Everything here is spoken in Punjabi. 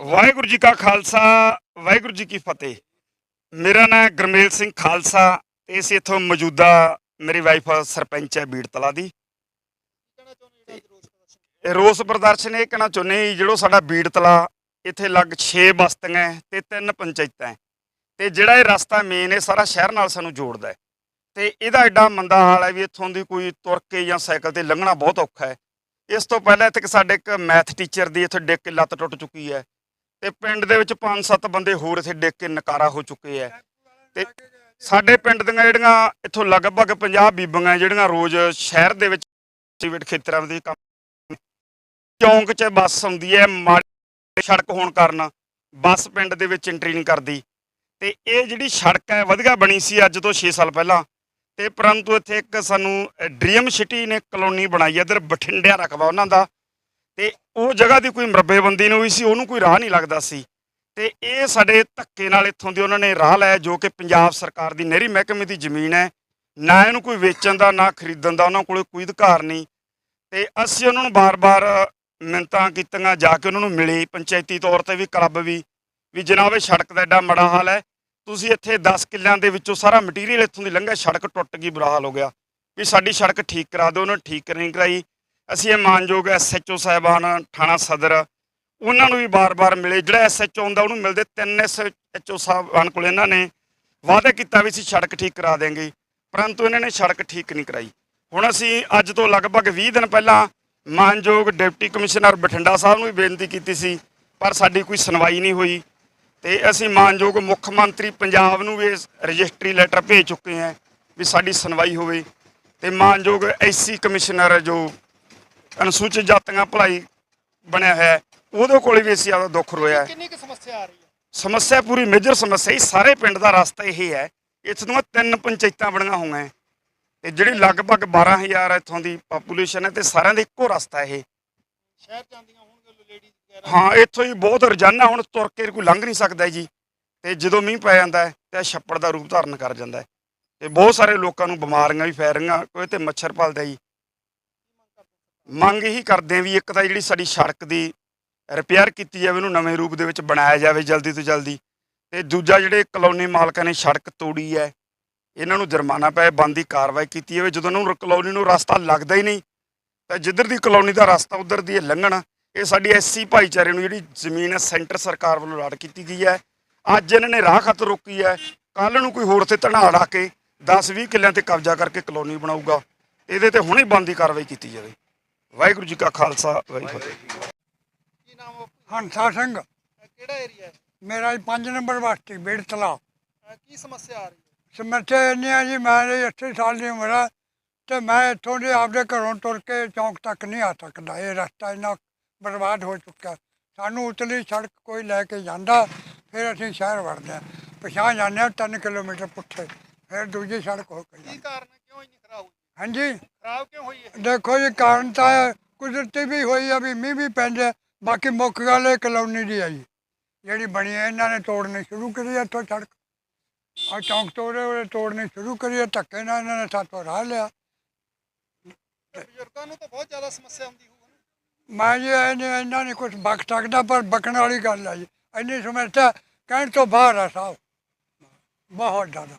ਵਾਹਿਗੁਰੂ ਜੀ ਕਾ ਖਾਲਸਾ, ਵਾਹਿਗੁਰੂ ਜੀ ਕੀ ਫਤਿਹ। ਮੇਰਾ ਨਾਮ ਗਰਮੇਲ ਸਿੰਘ ਖਾਲਸਾ ਤੇ ਅਸੀਂ ਇੱਥੋਂ ਮੌਜੂਦਾ ਮੇਰੀ ਵਾਈਫ ਸਰਪੰਚ ਹੈ ਬੀੜਤਲਾ ਦੀ। ਇਹ ਰੋਸ ਪ੍ਰਦਰਸ਼ਨ ਇਹ ਕਹਿਣਾ ਚਾਹੁੰਦੇ ਹਾਂ ਜਿਹੜੋ ਸਾਡਾ ਬੀੜਤਲਾ, ਇੱਥੇ ਲੱਗ 6 ਬਸਤੀਆਂ ਹੈ ਤੇ ਤਿੰਨ ਪੰਚਾਇਤਾਂ ਹੈ। ਤੇ ਜਿਹੜਾ ਇਹ ਰਸਤਾ ਮੇਨ ਹੈ ਸਾਰਾ ਸ਼ਹਿਰ ਨਾਲ ਸਾਨੂੰ ਜੋੜਦਾ ਹੈ। ਤੇ ਇਹਦਾ ਐਡਾ ਮੰਦਾ ਹਾਲ ਹੈ ਵੀ ਇੱਥੋਂ ਦੀ ਕੋਈ ਤੁਰ ਕੇ ਜਾਂ ਸਾਈਕਲ ਤੇ ਲੰਘਣਾ ਬਹੁਤ ਔਖਾ ਹੈ। ਇਸ ਤੋਂ ਪਹਿਲਾਂ ਇੱਥੇ ਇੱਕ ਸਾਡੇ ਇੱਕ ਮੈਥ ਟੀਚਰ ਦੀ ਇੱਥੇ ਡਿੱਗ ਕੇ ਲੱਤ ਟੁੱਟ ਚੁੱਕੀ ਹੈ। ਤੇ ਪਿੰਡ ਦੇ ਵਿੱਚ 5-7 ਬੰਦੇ ਹੋਰ ਇੱਥੇ ਡਿੱਗ ਕੇ ਨਕਾਰਾ ਹੋ ਚੁੱਕੇ ਹੈ ਤੇ ਸਾਡੇ ਪਿੰਡ ਦੀਆਂ ਜਿਹੜੀਆਂ ਇੱਥੋਂ ਲਗਭਗ 50 ਬੀਬੀਆਂ ਜਿਹੜੀਆਂ ਰੋਜ਼ ਸ਼ਹਿਰ ਦੇ ਵਿੱਚ ਪ੍ਰਾਈਵੇਟ ਖੇਤਰਾਂ ਦੇ ਕੰਮ ਚੌਂਕ 'ਚ ਬੱਸ ਆਉਂਦੀ ਹੈ, ਮਾੜੀ ਸੜਕ ਹੋਣ ਕਾਰਨ ਬੱਸ ਪਿੰਡ ਦੇ ਵਿੱਚ ਐਂਟਰੀ ਨਹੀਂ ਕਰਦੀ। ਤੇ ਇਹ ਜਿਹੜੀ ਸੜਕ ਹੈ, ਵਧੀਆ ਬਣੀ ਸੀ ਅੱਜ ਤੋਂ 6 ਸਾਲ ਪਹਿਲਾਂ। ਤੇ ਪਰੰਤੂ ਇੱਥੇ ਇੱਕ ਸਾਨੂੰ ਡ੍ਰੀਮ ਸਿਟੀ ਨੇ ਕਲੋਨੀ ਬਣਾਈ ਹੈ ਇਧਰ ਬਠਿੰਡਿਆ ਰਕਬਾ ਉਹਨਾਂ ਦਾ। ਤੇ ਉਹ ਜਗ੍ਹਾ ਦੀ ਕੋਈ ਮਰੱਬੇਬੰਦੀ ਨਹੀਂ ਹੋਈ ਸੀ, ਉਹਨੂੰ ਕੋਈ ਰਾਹ ਨਹੀਂ ਲੱਗਦਾ ਸੀ। ਤੇ ਇਹ ਸਾਡੇ ਧੱਕੇ ਨਾਲ ਇੱਥੋਂ ਦੀ ਉਹਨਾਂ ਨੇ ਰਾਹ ਲਾਇਆ ਜੋ ਕਿ ਪੰਜਾਬ ਸਰਕਾਰ ਦੀ ਨਹਿਰੀ ਮਹਿਕਮੇ ਦੀ ਜ਼ਮੀਨ ਹੈ। ਨਾ ਇਹਨੂੰ ਕੋਈ ਵੇਚਣ ਦਾ, ਨਾ ਖਰੀਦਣ ਦਾ, ਉਹਨਾਂ ਕੋਲ ਕੋਈ ਅਧਿਕਾਰ ਨਹੀਂ। ਤੇ ਅਸੀਂ ਉਹਨਾਂ ਨੂੰ ਬਾਰ-ਬਾਰ ਮਿੰਤਾਂ ਕੀਤੀਆਂ, ਜਾ ਕੇ ਉਹਨਾਂ ਨੂੰ ਮਿਲੇ। ਪੰਚਾਇਤੀ ਤੌਰ ਤੇ ਵੀ, ਕਲੱਬ ਵੀ ਵੀ ਜਨਾਬ, ਇਹ ਸੜਕ ਦਾ ਐਡਾ ਮਾੜਾ ਹਾਲ ਹੈ। ਤੁਸੀਂ ਇੱਥੇ 10 ਕਿੱਲਿਆਂ ਦੇ ਵਿੱਚੋਂ ਸਾਰਾ ਮਟੀਰੀਅਲ ਇੱਥੋਂ ਦੀ ਲੰਘਿਆ, ਸੜਕ ਟੁੱਟ ਗਈ, ਬੁਰਾ ਹਾਲ ਹੋ ਗਿਆ। ਵੀ ਸਾਡੀ ਸੜਕ ਠੀਕ ਕਰਾ ਦਿਓ, ਉਹਨਾਂ ਨੇ ਠੀਕ ਨਹੀਂ ਕਰਾਈ। ਅਸੀਂ ਇਹ ਮਾਨਯੋਗ ਐਸਐਚਓ ਸਾਹਿਬਾਨ ਥਾਣਾ ਸਦਰ, ਉਹਨਾਂ ਨੂੰ ਵੀ ਬਾਰ-ਬਾਰ ਮਿਲੇ। ਜਿਹੜਾ ਐਸਐਚਓ ਹੁੰਦਾ, ਉਹਨੂੰ ਮਿਲਦੇ ਤਿੰਨ ਐਸਐਚਓ ਸਾਹਿਬਾਨ ਕੋਲ ਇਹਨਾਂ ਨੇ ਵਾਅਦਾ ਕੀਤਾ ਵੀ ਅਸੀਂ ਸੜਕ ਠੀਕ ਕਰਾ ਦੇਵਾਂਗੇ, ਪਰੰਤੂ ਇਹਨਾਂ ਨੇ ਸੜਕ ਠੀਕ ਨਹੀਂ ਕਰਾਈ। ਹੁਣ ਅਸੀਂ ਅੱਜ ਤੋਂ ਲਗਭਗ 20 ਦਿਨ ਪਹਿਲਾਂ ਮਾਨਯੋਗ ਡਿਪਟੀ ਕਮਿਸ਼ਨਰ ਬਠਿੰਡਾ ਸਾਹਿਬ ਨੂੰ ਵੀ ਬੇਨਤੀ ਕੀਤੀ ਸੀ, ਪਰ ਸਾਡੀ ਕੋਈ ਸੁਣਵਾਈ ਨਹੀਂ ਹੋਈ। ਤੇ ਅਸੀਂ ਮਾਨਯੋਗ ਮੁੱਖ ਮੰਤਰੀ ਪੰਜਾਬ ਨੂੰ ਵੀ ਰਜਿਸਟਰੀ ਲੈਟਰ ਭੇਜ ਚੁੱਕੇ ਹਾਂ ਵੀ ਸਾਡੀ ਸੁਣਵਾਈ ਹੋਵੇ। ਤੇ ਮਾਨਯੋਗ ਐਸਸੀ ਕਮਿਸ਼ਨਰ ਜੋ ਅਨੁਸੂਚਿਤ ਜਾਤੀਆਂ ਭਲਾਈ ਬਣਿਆ ਹੈ। ਉਹਦੇ ਕੋਲ ਵੀ ਅਸੀਂ ਆਪਦਾ ਦੁੱਖ ਰੋਇਆ ਹੈ। ਕਿੰਨੀ ਕੁ ਸਮੱਸਿਆ ਆ ਰਹੀ ਹੈ? ਸਮੱਸਿਆ ਪੂਰੀ ਮੇਜਰ ਸਮੱਸਿਆ ਹੀ। ਸਾਰੇ ਪਿੰਡ ਦਾ ਰਸਤਾ ਇਹ ਹੈ। ਇੱਥੇ ਦੀਆਂ ਤਿੰਨ ਪੰਚਾਇਤਾਂ ਬਣੀਆਂ ਹੋਈਆਂ ਹੈ। ਤੇ ਜਿਹੜੀ ਲਗਭਗ 12000 ਇੱਥੋਂ ਦੀ ਪਾਪੂਲੇਸ਼ਨ ਹੈ ਤੇ ਸਾਰਿਆਂ ਦਾ ਇੱਕੋ ਰਸਤਾ ਇਹ। ਸ਼ਹਿਰ ਜਾਂਦੀਆਂ ਹੋਣਗੇ ਲੇਡੀਜ਼ ਵਗੈਰਾ? ਹਾਂ ਇੱਥੋਂ ਹੀ ਬਹੁਤ ਰੋਜ਼ਾਨਾ ਹੁਣ ਤੁਰ ਕੇ ਕੋਈ ਲੰਘ ਨਹੀਂ ਸਕਦਾ ਜੀ। ਤੇ ਜਦੋਂ ਮੀਂਹ ਪੈ ਜਾਂਦਾ ਹੈ ਤੇ ਇਹ ਛੱਪੜ ਦਾ ਰੂਪ ਧਾਰਨ ਕਰ ਜਾਂਦਾ ਹੈ। ਤੇ ਬਹੁਤ ਸਾਰੇ ਲੋਕਾਂ ਨੂੰ ਬਿਮਾਰੀਆਂ ਵੀ ਫੈਲ ਰਹੀਆਂ। ਕੋਈ ਤੇ ਮੱਛਰ ਪਲਦਾ ਜੀ। ਮੰਗ ਇਹੀ ਕਰਦੇ ਆ ਵੀ ਇੱਕ ਤਾਂ ਜਿਹੜੀ ਸਾਡੀ ਸੜਕ ਦੀ ਰਿਪੇਅਰ ਕੀਤੀ ਜਾਵੇ, ਉਹਨੂੰ ਨਵੇਂ ਰੂਪ ਦੇ ਵਿੱਚ ਬਣਾਇਆ ਜਾਵੇ ਜਲਦੀ ਤੋਂ ਜਲਦੀ। ਤੇ ਦੂਜਾ ਜਿਹੜੇ ਕਲੋਨੀ ਮਾਲਕਾਂ ਨੇ ਸੜਕ ਤੋੜੀ ਹੈ, ਇਹਨਾਂ ਨੂੰ ਜੁਰਮਾਨਾ ਪਏ ਬੰਦੀ ਕਾਰਵਾਈ ਕੀਤੀ ਜਾਵੇ। ਜਦੋਂ ਨੂੰ ਕਲੋਨੀ ਨੂੰ ਰਸਤਾ ਲੱਗਦਾ ਹੀ ਨਹੀਂ, ਤਾਂ ਜਿੱਧਰ ਦੀ ਕਲੋਨੀ ਦਾ ਰਸਤਾ, ਉਧਰ ਦੀ ਇਹ ਲੰਘਣ, ਇਹ ਸਾਡੀ ਐਸਸੀ ਭਾਈਚਾਰੇ ਨੂੰ ਜਿਹੜੀ ਜ਼ਮੀਨ ਹੈ, ਸੈਂਟਰ ਸਰਕਾਰ ਵੱਲੋਂ ਲਾਟ ਕੀਤੀ ਗਈ ਹੈ। ਅੱਜ ਇਹਨਾਂ ਨੇ ਰਾਹ ਖਤ ਰੋਕੀ ਹੈ। ਕੱਲ ਨੂੰ ਕੋਈ ਹੋਰ ਤੇ ਧਨਾੜ ਆ ਕੇ 10-20 ਕਿੱਲਿਆਂ ਤੇ ਕਬਜ਼ਾ ਕਰਕੇ ਕਲੋਨੀ ਬਣਾਊਗਾ। ਇਹਦੇ ਤੇ ਹੁਣੇ ਬੰਦੀ ਕਾਰਵਾਈ ਕੀਤੀ ਜਾਵੇ। ਵਾਹਿਗੁਰੂ ਜੀ ਕਾ ਖਾਲਸਾ ਵਾਹਿਗੁਰੂ ਜੀ ਕੀ ਫਤਿਹ। ਕੀ ਨਾਮ ਆ? ਹੰਸਾ ਸਿੰਘ। ਕਿਹੜਾ ਏਰੀਆ ਹੈ? ਮੇਰਾ 5 ਨੰਬਰ ਬਸਤੀ ਬੇੜਤਲਾ ਕੀ ਸਮੱਸਿਆ ਆ ਰਹੀ ਹੈ? ਸਮੱਸਿਆ ਇੰਨੀ ਆ ਜੀ ਮੇਰੀ 80 ਸਾਲ ਦੀ ਉਮਰ ਹੈ ਤੇ ਮੈਂ ਇੱਥੋਂ ਦੇ ਆਪਦੇ ਘਰੋਂ ਤੁਰ ਕੇ ਚੌਂਕ ਤੱਕ ਨਹੀਂ ਆ ਸਕਦਾ। ਇਹ ਰਸਤਾ ਇੰਨਾ ਬਰਬਾਦ ਹੋ ਚੁੱਕਾ ਸਾਨੂੰ ਉਤਲੀ ਸੜਕ ਕੋਈ ਲੈ ਕੇ ਜਾਂਦਾ ਫਿਰ ਅਸੀਂ ਸ਼ਹਿਰ ਵੜਦੇ ਹਾਂ। ਪਛਾਣ ਜਾਂਦੇ ਹਾਂ 3 ਕਿਲੋਮੀਟਰ ਪੁੱਠੇ ਫਿਰ ਦੂਜੀ ਸੜਕ ਹੋ ਕੇ ਕੀ ਜਾਂਦੀ। ਕਾਰਨ ਹੈ? ਕਿਉਂ ਇੰਨੀ ਖਰਾਬ ਹੋਈ ਹਾਂਜੀ? ਖਰਾਬ ਕਿਉਂ ਹੋਈ ਹੈ ਦੇਖੋ ਜੀ ਕਾਰਨ ਤਾਂ ਕੁਦਰਤੀ ਵੀ ਹੋਈ ਆ ਵੀ ਮੀਂਹ ਵੀ ਪੈਂਦੇ ਬਾਕੀ ਮੁੱਖ ਗੱਲ ਇਹ ਕਲੋਨੀ ਦੀ ਆ ਜੀ। ਜਿਹੜੀ ਬਣੀ ਹੈ ਇਹਨਾਂ ਨੇ ਤੋੜਨੀ ਸ਼ੁਰੂ ਕਰੀ ਆ ਇੱਥੋਂ ਸੜਕ। ਆ ਚੌਂਕ ਤੋੜੇ ਉਹਦੇ ਤੋੜਨੀ ਸ਼ੁਰੂ ਕਰੀ ਆ ਧੱਕੇ ਨਾਲ ਇਹਨਾਂ ਨੇ ਸਾਥੋਂ ਰਾਹ ਲਿਆ। ਬਜ਼ੁਰਗਾਂ ਨੂੰ ਤਾਂ ਬਹੁਤ ਜ਼ਿਆਦਾ ਸਮੱਸਿਆ ਆਉਂਦੀ ਹੋਊਗੀ ਨਾ। ਮੈਂ ਜੀ ਇਹਨੇ ਇਹਨਾਂ ਨੇ ਕੁਝ ਬਕ ਸਕਦਾ ਪਰ ਬਕਣ ਵਾਲੀ ਗੱਲ ਆ ਜੀ। ਇੰਨੀ ਸਮੱਸਿਆ ਕਹਿਣ ਤੋਂ ਬਾਹਰ ਆ ਸਾਹਿਬ ਬਹੁਤ ਜ਼ਿਆਦਾ।